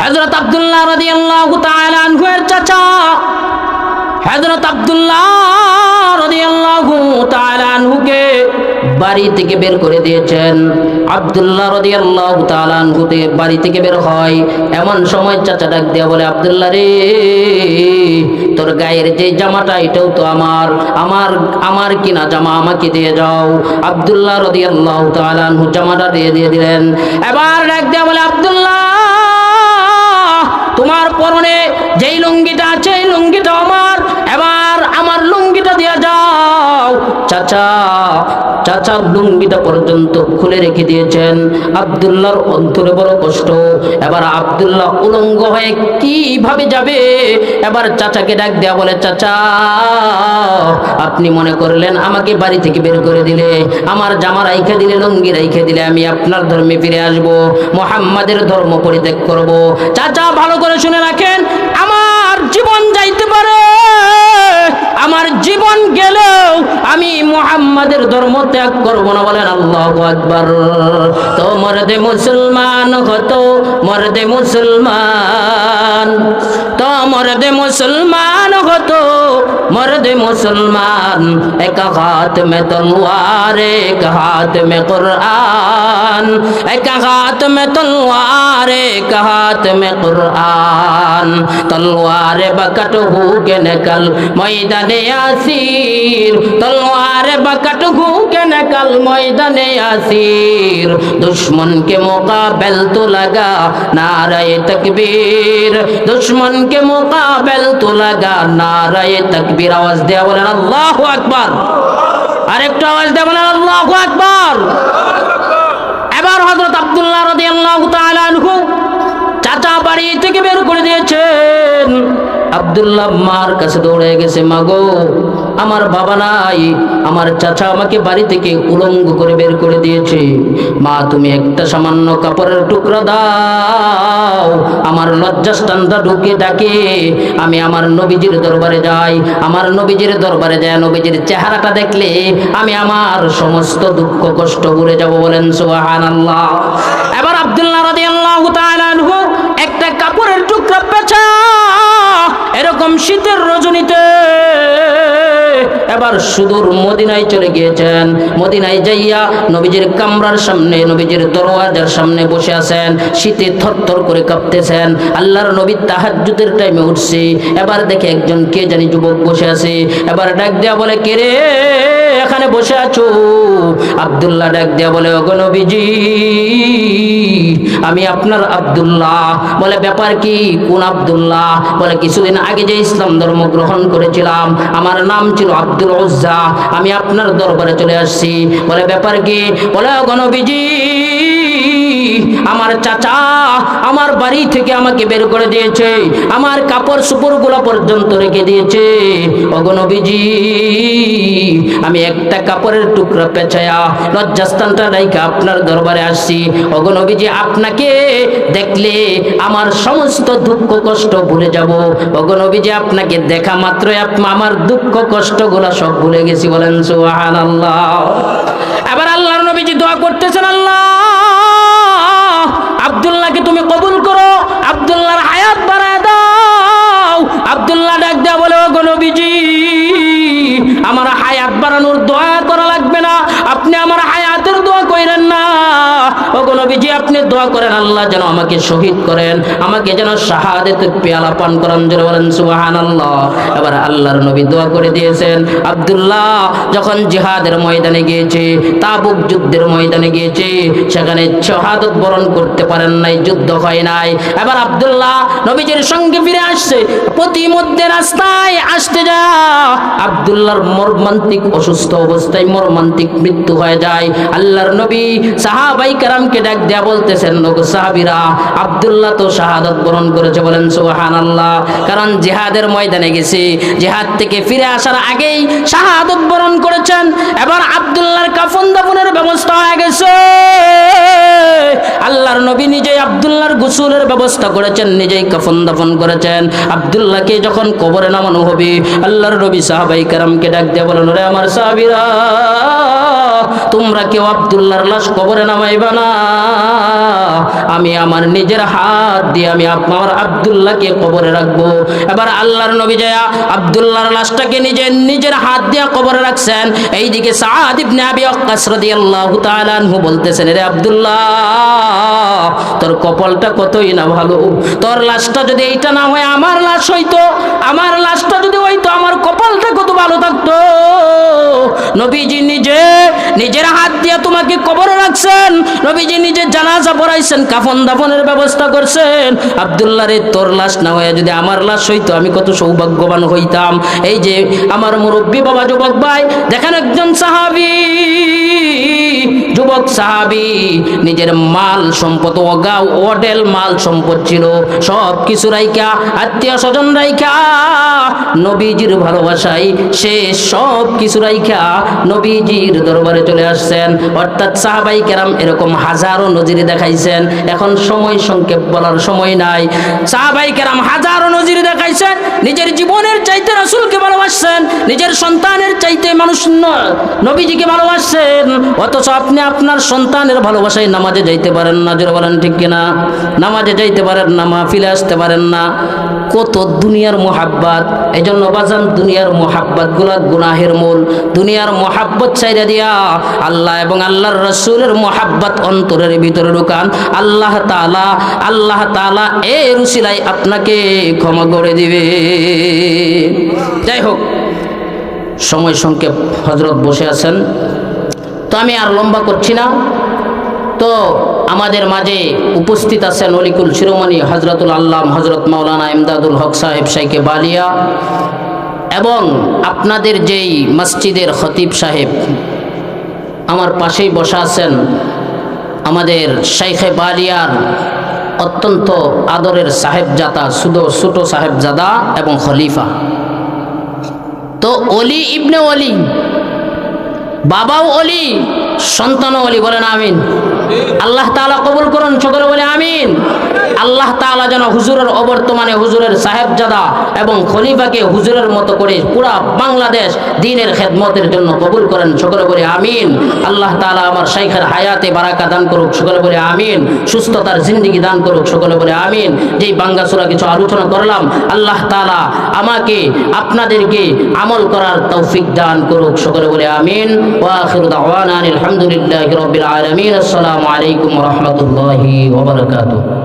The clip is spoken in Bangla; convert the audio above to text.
হযরত আব্দুল্লাহ রাদিয়াল্লাহু তাআলা আনহুর চাচা। হযরত আব্দুল্লাহ রাদিয়াল্লাহু তাআলা আনহুকে বাড়ি থেকে বের করে দিয়েছেন। আব্দুল্লাহ রাদিয়াল্লাহু তাআলা আনহুতে বাড়ি থেকে বের হয়। এমন সময় চাচা ডাক দিয়া বলে, আব্দুল্লাহ রে, তোর গায়ের যে জামাটা, এটাও তো আমার। আমার আমার কিনা জামা আমাকে দিয়ে যাও। আব্দুল্লাহ রাদিয়াল্লাহু তাআলা আনহু জামাটা দিয়ে দিয়ে দিলেন। এবার ডাক দিয়া বলে, আব্দুল্লাহ চাচা চাচার লুঙ্গিটা পর্যন্ত খুলে রেখে দিয়েছেন। আব্দুল্লাহর অন্তরে বড় কষ্ট। এবার আব্দুল্লাহ উলঙ্গ হয়ে কীভাবে যাবে? এবার চাচাকে ডাক দেয়া বলে, চাচা, আপনি মনে করলেন আমাকে বাড়ি থেকে বের করে দিলে, আমার জামা রাইখে দিলে, লুঙ্গি রাইখে দিলে, আমি আপনার ধর্মে ফিরে আসব, মোহাম্মদের ধর্ম পরিত্যাগ করব। চাচা, ভালো করে শুনে রাখেন, আমার জীবন যাইতে পারে। আমার জীবন গেলেও আমি মোহাম্মদের ধর্ম ত্যাগ করব না বলেন আল্লাহ আকবর। তো মরদে মুসলমান হতো, মরদে মুসলমান। তো মরদে মুসলমান হতো, মরদে মুসলমান। এক হাত মে তলোয়ার এক হাত মে কোরআন। एक हाथ में तलवार एक हाथ में कुरान तलवार बकट हो के निकल मैदान यासीर तलवार बकट हो के निकल मैदान यासीर दुश्मन के मुकाबल तो लगा नारे तकबीर दुश्मन के मुकाबल तो लगा नारे तकबीर आवाज दिया बोलेन আল্লাহ আকবার আরেকটু আওয়াজ দিয়ে বলেন আল্লাহ আকবার আব্দুল্লাহ মার কাছে দৌড়ে গেছে মাগো আমার বাবা নাই, আমার চাচা আমাকে বাড়ি থেকে উলঙ্গ করে বের করে দিয়েছে। মা, তুমি একটা সামান্য কাপড়ের টুকরা দাও, আমার লজ্জাস্থানটা ঢুকে ডাকে, আমি আমার নবীজির দরবারে যাই, আমার নবীজির দরবারে যাই নবীজির চেহারাটা দেখলে আমি আমার সমস্ত দুঃখ, কষ্ট ভুলে যাব বলেন, সুবহানাল্লাহ। এবার আব্দুল্লাহ তাআলা আনহু একটা কাপড়ের টুকরা পেঁচা এরকম শীতের রজনীতে এবার সুদূর মদিনায় চলে গিয়েছেন। মদিনায় যাইয়া নবীজির কামরার সামনে, নবীজির দরওয়াজার সামনে বসে আছেন। শীতে থরথর করে কাঁপতেছেন। আল্লাহর নবী তাহাজ্জুদের টাইমে উঠছে। এবার দেখে একজন কে জানি যুবক বসে আছে। এবার ডাক দেয়া বলে, কে রে? এখানে বসে আছো? আব্দুল্লাহ ডাক দেয়া বলে, ওগো নবীজি আমি আপনার আবদুল্লাহ। বলে, ব্যাপার কি? কোন আবদুল্লাহ? বলে, কিছুদিন আগে যে ইসলাম ধর্ম গ্রহণ করেছিলাম, আমার নাম ছিল আব্দুল আমি আপনার দরবারে চলে আসছি। বলে, ব্যাপার কি? বলে ওগো নবীজি আমার চাচা আমার বাড়ি থেকে আমাকে বের করে দিয়েছে। আমার কাপড় সুপুরগুলো পর্যন্ত রেখে দিয়েছে। অগনবীজি আমি একটা কাপড়ের টুকরা পেঁচায়া লজ্জাস্থানটা রাইখা আপনার দরবারে আসছি। অগনবীজি আপনাকে দেখলে আমার সমস্ত দুঃখ কষ্ট ভুলে যাব। অগনবীজি আপনাকে দেখা মাত্রই আপ- আমার দুঃখ কষ্টগুলো সব ভুলে গেছি বলেন সুবহানাল্লাহ। এবার আল্লাহর নবীজি দোয়া করতেছেন, আল্লাহ! আব্দুল্লাহকে তুমি কবুল করো। আবদুল্লাহর হায়াত বাড়ায় দাও। আবদুল্লাহ ডাক দেয়া বলে গো নবীজি, আমার হায়াত বাড়ানোর দোয়া করা লাগবে না। আপনি আমার হায়াতের দোয়া কইরেন না। ও গো নবীজি, আপনি দোয়া করেন, আল্লাহ যেন আমাকে শহীদ করেন, আমাকে যেন পেয়ালা পান করান জন্য বলেন এবার আল্লাহর নবী দোয়া করে দিয়েছেন, আব্দুল্লাহ, যখন ময়দানে গিয়েছে, তাবুক যুদ্ধের ময়দানে গিয়েছে, সেখানে বরণ করতে পারেন নাই, যুদ্ধ হয় নাই। এবার আব্দুল্লাহ নবীজির সঙ্গে ফিরে আসছে, প্রতিমধ্যে রাস্তায় আসতে যা, আব্দুল্লাহর মর্মান্তিক অসুস্থ অবস্থায় মর্মান্তিক মৃত্যু হয়ে যায়। আল্লাহর নবী সাহাবাই কারামকে ডাক দেয়া বলতেছেন সাহাবিরা, আব্দুল্লাহ তো শাহাদত বরণ করেছে। বলেন সুবাহান আল্লাহ কারণ জিহাদের ময়দানে গেছে, জিহাদ থেকে ফিরে আসার আগেই শাহাদত বরণ করেছেন। এবার আব্দুল্লাহর কাফন দাফনের ব্যবস্থা হয়ে গেছে। আল্লাহর নবী নিজেই আব্দুল্লাহর গোসলের ব্যবস্থা করেছেন, নিজেই কাফন দাফন করেছেন। আব্দুল্লাহকে যখন কবরে নামানো হবে, আল্লাহর নবী সাহাবাই কারামকে ডাক দিয়ে বলেন রে আমার সাহাবিরা তোমরা কেউ আব্দুল্লাহর লাশ কবরে নামাইবা না। আমি আমার নিজের হাত দিয়ে আমি আমার আব্দুল্লাহকে কবরে রাখব। এবার আল্লাহর নবী জয়া আব্দুল্লাহর লাশটাকে নিজে নিজের হাত দিয়ে কবরে রাখছেন। এইদিকে সাদ ইবনে আবি ওয়াক্কাস রাদিয়াল্লাহু তাআলা আনহু বলতেছেন রে আব্দুল্লাহ, তোর কপালটা কতই না ভালো? তোর লাশটা যদি এইটা না হয়, আমার লাশ হইতো। আমার লাশটা যদি হইতো, আমার কপালটা কত ভালো থাকতো? নবীজি নিজে নিজের হাত দিয়ে তোমাকে কবরে রাখছেন। নবীজি নিজে জানাজা পড়াইছেন, কাফন দাফনের ব্যবস্থা করছেন। আব্দুল্লাহ তোর লাশ না হয়ে যদি আমার লাশ হইতো, আমি কত সৌভাগ্যবান হইতাম। এই যে আমার মুরব্বী বাবা, যুবক ভাই, দেখেন একজন সাহাবি। যুবক সাহাবী, নিজের মাল সম্পদ অগা অডেল মাল সম্পদ ছিল, সব কিছু রাইখা, আত্মীয় স্বজন রাইখা, নবীজির ভালোবাসায় সে সব কিছু রাইখা, নবীজির দরবারে চলে আসছেন। অর্থাৎ সাহাবাই কেরাম এরকম হাজারো নজিরে দেখাইছেন। এখন সময় সংক্ষেপ বলার সময় নাই। সাহাবাই কেরাম হাজারো নজিরে দেখাইছেন। নিজের জীবনের চাইতে রাসূলকে ভালোবাসছেন। নিজের সন্তানের চাইতে মানুষ নবীজিকে ভালোবাসছেন। অথচ আপনি আপনার সন্তানের ভালোবাসায় নামাজে যাইতে পারেন না। জোরে বলেন ঠিক কিনা? নামাজে যাইতে পারেন না মাহফিলে আসতে পারেন না। কত দুনিয়ার মোহাব্বাত। এই জন্য বাজান, দুনিয়ার মোহাব্বাতগুলা গুনাহের মূল। দুনিয়ার মোহাব্বত চাইরা দিয়া আল্লাহ এবং আল্লাহর রসুলের মোহাব্বত অন্তরের ভিতরে ঢুকান। আল্লাহ তালা আল্লাহ তালা এ রুসিলাই আপনাকে ক্ষমা করে দিবে। যাই হোক, সময় সংক্ষেপ হজরত বসে আছেন। তো আমি আর লম্বা করছি না। তো আমাদের মাঝে উপস্থিত আছেন অলিকুল শিরোমণি হজরতুল আল্লাম হজরত মাওলানা ইমদাদুল হক সাহেব সাইকে বালিয়া এবং আপনাদের যেই মসজিদের খতিব সাহেব, আমার পাশেই বসা আছেন আমাদের শাইখে বালিয়ার অত্যন্ত আদরের সাহেবজাদা শুধু ছোটো সাহেবজাদা এবং খলিফা। তো অলি ইবনে অলি, বাবাও অলি, সন্তানও অলি, বলেন আমিন। আল্লাহ তালা কবুল করুন সকলে বলে আমিন। আল্লাহ তাআলা যেন হুজুরের অবর্তমানে হুজুরের সাহেবজাদা এবং খলিফাকে হুজুরের মতো করে পুরা বাংলাদেশ দিনের খেদমতের জন্য কবুল করেন। সকলে বলে আমিন। আল্লাহ তাআলা আমার শাইখের হায়াতে বারাকা দান করুক। সকলে বলে আমিন। সুস্থতার জিন্দিগি দান করুক। সকলে বলে আমিন। যেই বাঙ্গাসুরা কিছু আলোচনা করলাম, আল্লাহ তাআলা আমাকে, আপনাদেরকে আমল করার তৌফিক দান করুক। সকলে বলে আমিন। ওয়া আখিরু দাওয়ানা আলহামদুলিল্লাহি রাব্বিল আলামিন। আসসালামু আলাইকুম রাহমাতুল্লাহি ওয়া বারাকাতুহু।